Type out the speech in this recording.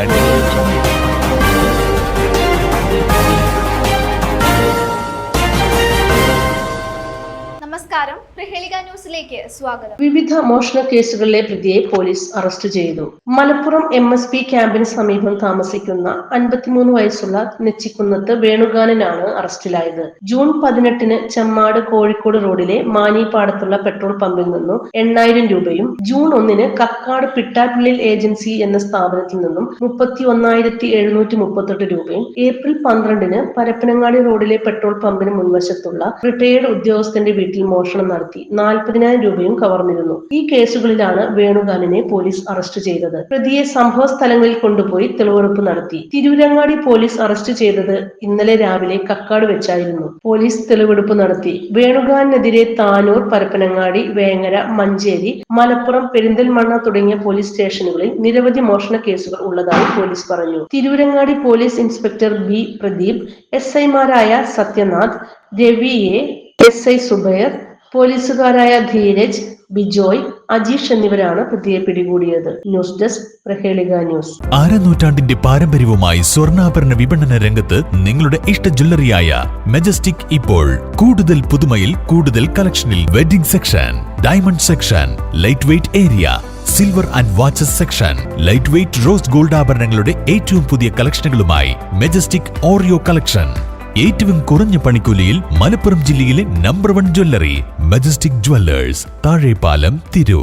I'm going നമസ്കാരം. ന്യൂസിലേക്ക് സ്വാഗതം. വിവിധ മോഷണ കേസുകളിലെ പ്രതിയെ പോലീസ് അറസ്റ്റ് ചെയ്തു. മലപ്പുറം എം എസ് പി ക്യാമ്പിന് സമീപം താമസിക്കുന്ന അൻപത്തിമൂന്ന് വയസ്സുള്ള നെച്ചിക്കുന്നത്ത് വേണുഗാനനാണ് അറസ്റ്റിലായത്. ജൂൺ പതിനെട്ടിന് ചെമ്മാട് കോഴിക്കോട് റോഡിലെ മാനിപ്പാടത്തുള്ള പെട്രോൾ പമ്പിൽ നിന്നും എണ്ണായിരം രൂപയും ജൂൺ ഒന്നിന് കക്കാട് പിട്ടാപ്പിള്ളിൽ ഏജൻസി എന്ന സ്ഥാപനത്തിൽ നിന്നും മുപ്പത്തി ഒന്നായിരത്തി എഴുന്നൂറ്റി മുപ്പത്തെട്ട് രൂപയും ഏപ്രിൽ പന്ത്രണ്ടിന് പരപ്പനങ്ങാടി റോഡിലെ പെട്രോൾ പമ്പിന് മുൻവശത്തുള്ള റിട്ടയേർഡ് ഉദ്യോഗസ്ഥന്റെ വീട്ടിൽ മോഷണം നടത്തി. നാൽപ്പതിനായിരം രൂപയും കവർന്നിരുന്നു. ഈ കേസുകളിലാണ് വേണുഗാനനെ പോലീസ് അറസ്റ്റ് ചെയ്തത്. പ്രതിയെ സംഭവ സ്ഥലങ്ങളിൽ കൊണ്ടുപോയി തെളിവെടുപ്പ് നടത്തി. തിരൂരങ്ങാടി പോലീസ് അറസ്റ്റ് ചെയ്തത് ഇന്നലെ രാവിലെ കക്കാട് വെച്ചായിരുന്നു. പോലീസ് തെളിവെടുപ്പ് നടത്തി. വേണുഗാനെതിരെ താനൂർ പരപ്പനങ്ങാടി വേങ്ങര മഞ്ചേരി മലപ്പുറം പെരിന്തൽമണ്ണ തുടങ്ങിയ പോലീസ് സ്റ്റേഷനുകളിൽ നിരവധി മോഷണ കേസുകൾ ഉള്ളതായി പോലീസ് പറഞ്ഞു. Tirurangadi police inspector B Pradeep S ഐമാരായ സത്യനാഥ് രവിയെ എസ് ഐ സുബൈർ പോലീസുകാരായ ധീരജ് ബിജോയ് അജീഷ് എന്നിവരാണ് പ്രതിയെ പിടികൂടിയത്. News desk Prahelika news. അരനൂറ്റാണ്ടിന്റെ പാരമ്പര്യവുമായി സ്വർണാഭരണ വിപണന രംഗത്ത് നിങ്ങളുടെ ഇഷ്ട ജ്വല്ലറിയായ മെജസ്റ്റിക് ഇപ്പോൾ കൂടുതൽ പുതുമയിൽ കൂടുതൽ കളക്ഷനിൽ wedding section diamond section light weight area silver and watches section light weight rose gold ആഭരണങ്ങളുടെ ഏറ്റവും പുതിയ കളക്ഷനുകളുമായി മെജസ്റ്റിക് ഓറിയോ കളക്ഷൻ ഏറ്റവും കുറഞ്ഞ പണിക്കൂലിയിൽ മലപ്പുറം ജില്ലയിലെ number one jewellery majestic jewellers Thazhepalam Tirur